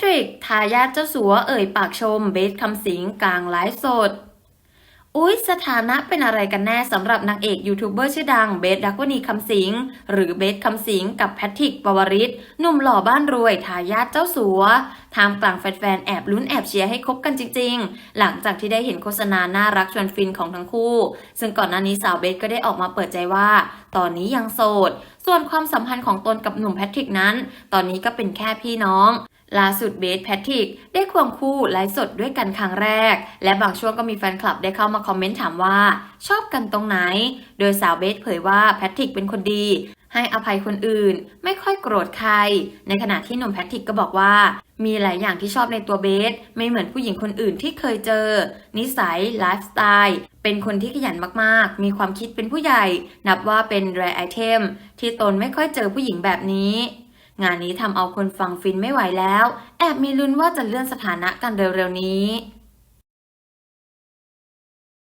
ทริก ทายาทเจ้าสัวเอ่ยปากชมเบสคำสิงกลางไลฟ์สด อุ๊ย สถานะเป็นอะไรกันแน่สำหรับนางเอกยูทูบเบอร์ชื่อดังเบสดักวนีคำสิง หรือเบสคำสิงกับแพทริกปวริศหนุ่มหล่อบ้านรวย ทายาทเจ้าสัวทามกลางแฟนๆ แอบลุ้นแอบเชียร์ให้คบกันจริง ๆ หลังจากที่ได้เห็นโฆษณาน่ารักชวนฟินของทั้งคู่ ซึ่งก่อนหน้านี้สาวเบสก็ได้ออกมาเปิดใจว่า ตอนนี้ยังโสด ส่วนความสัมพันธ์ของตนกับหนุ่มแพทริกนั้น ตอนนี้ก็เป็นแค่พี่น้อง ล่าสุดเบสแพทริกได้ควงคู่ไลฟ์สดด้วยกันครั้งแรก และบางช่วงก็มีแฟนคลับได้เข้ามาคอมเมนต์ถามว่า ชอบกันตรงไหน โดยสาวเบสเผยว่าแพทริกเป็นคนดี ให้อภัยคนอื่น ไม่ค่อยโกรธใคร ในขณะที่หนุ่มแพทริกก็บอกว่า มีหลายอย่างที่ชอบในตัวเบส ไม่เหมือนผู้หญิงคนอื่นที่เคยเจอ นิสัยไลฟ์สไตล์เป็นคนที่ขยันมากๆ มีความคิดเป็นผู้ใหญ่ นับว่าเป็นแรไอเทมที่ตนไม่ค่อยเจอผู้หญิงแบบนี้ งานนี้ทำเอาคนฟังฟินไม่ไหวแล้ว แอบมีลุ้นว่าจะเลื่อนสถานะกันเร็วๆนี้